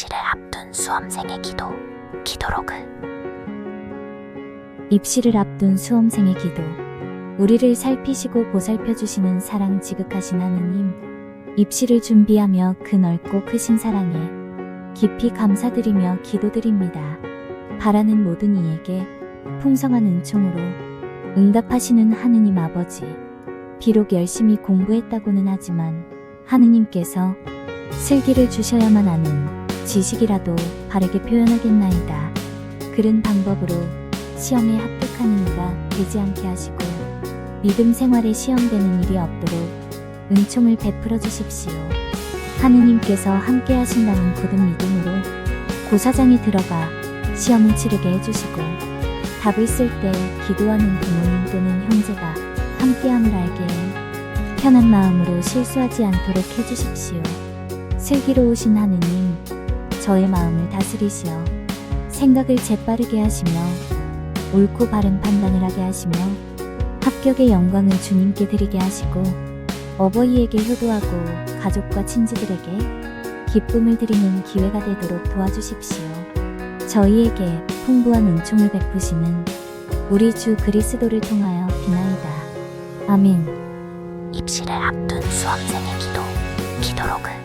입시를 앞둔 수험생의 기도, 기도로그. 입시를 앞둔 수험생의 기도. 우리를 살피시고 보살펴 주시는 사랑 지극하신 하느님. 입시를 준비하며 그 넓고 크신 사랑에 깊이 감사드리며 기도드립니다. 바라는 모든 이에게 풍성한 은총으로 응답하시는 하느님 아버지. 비록 열심히 공부했다고는 하지만 하느님께서 슬기를 주셔야만 하는 지식이라도 바르게 표현하겠나이다. 그런 방법으로 시험에 합격하는 이가 되지 않게 하시고 믿음 생활에 시험되는 일이 없도록 은총을 베풀어 주십시오. 하느님께서 함께 하신다는 굳은 믿음으로 고사장에 들어가 시험을 치르게 해주시고 답을 쓸 때 기도하는 부모님 또는 형제가 함께함을 알게 해 편한 마음으로 실수하지 않도록 해주십시오. 슬기로우신 하느님, 저의 마음을 다스리시어 생각을 재빠르게 하시며 옳고 바른 판단을 하게 하시며 합격의 영광을 주님께 드리게 하시고 어버이에게 효도하고 가족과 친지들에게 기쁨을 드리는 기회가 되도록 도와주십시오. 저희에게 풍부한 은총을 베푸시는 우리 주 그리스도를 통하여 비나이다. 아멘. 입시를 앞둔 수험생의 기도, 기도로그.